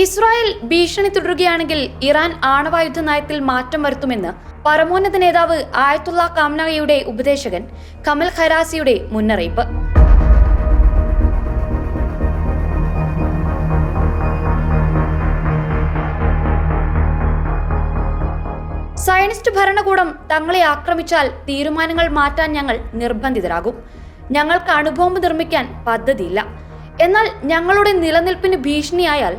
Israel ഭീഷണി തുടരുകയാണെങ്കിൽ Iran ആണവായുധ നയത്തിൽ മാറ്റം വരുത്തുമെന്ന് പരമോന്നത നേതാവ് ആയത്തുള്ള കാംനായുടെ ഉപദേശകൻ കമൽ ഖരാസിയുടെ മുന്നറിയിപ്പ്. സയനിസ്റ്റ് ഭരണകൂടം തങ്ങളെ ആക്രമിച്ചാൽ തീരുമാനങ്ങൾ മാറ്റാൻ ഞങ്ങൾ നിർബന്ധിതരാകും. ഞങ്ങൾക്ക് അണുബോംബ് നിർമ്മിക്കാൻ പദ്ധതിയില്ല. എന്നാൽ ഞങ്ങളുടെ നിലനിൽപ്പിന് ഭീഷണിയായാൽ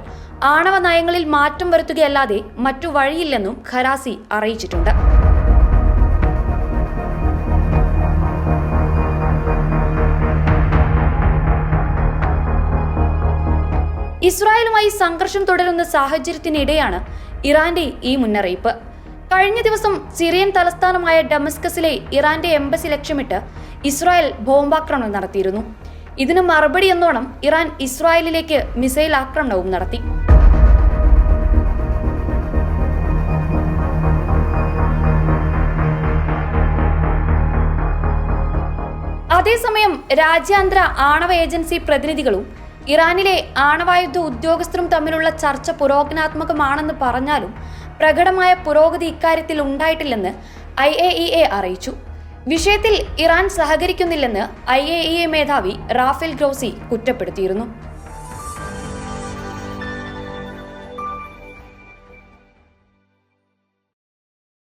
ആണവ നയങ്ങളിൽ മാറ്റം വരുത്തുകയല്ലാതെ മറ്റു വഴിയില്ലെന്നും ഖരാസി അറിയിച്ചിട്ടുണ്ട്. ഇസ്രായേലുമായി സംഘർഷം തുടരുന്ന സാഹചര്യത്തിനിടെയാണ് ഇറാന്റെ ഈ മുന്നറിയിപ്പ്. കഴിഞ്ഞ ദിവസം സിറിയൻ തലസ്ഥാനമായ ഡമസ്കസിലെ ഇറാന്റെ എംബസി ലക്ഷ്യമിട്ട് ഇസ്രായേൽ ബോംബാക്രമണം നടത്തിയിരുന്നു. ഇതിന് മറുപടി എന്നോണം ഇറാൻ ഇസ്രായേലിലേക്ക് മിസൈൽ ആക്രമണവും നടത്തി. അതേസമയം രാജ്യാന്തര ആണവ ഏജൻസി പ്രതിനിധികളും ഇറാനിലെ ആണവായുധ ഉദ്യോഗസ്ഥരും തമ്മിലുള്ള ചർച്ച പുരോഗനാത്മകമാണെന്ന് പറഞ്ഞാലും പ്രകടമായ പുരോഗതി ഇക്കാര്യത്തിൽ ഉണ്ടായിട്ടില്ലെന്ന് ഐ എ ഇ എ അറിയിച്ചു. വിഷയത്തിൽ ഇറാൻ സഹകരിക്കുന്നില്ലെന്ന് ഐ എ ഇ എ മേധാവി റാഫേൽ ഗ്രോസി കുറ്റപ്പെടുത്തിയിരുന്നു.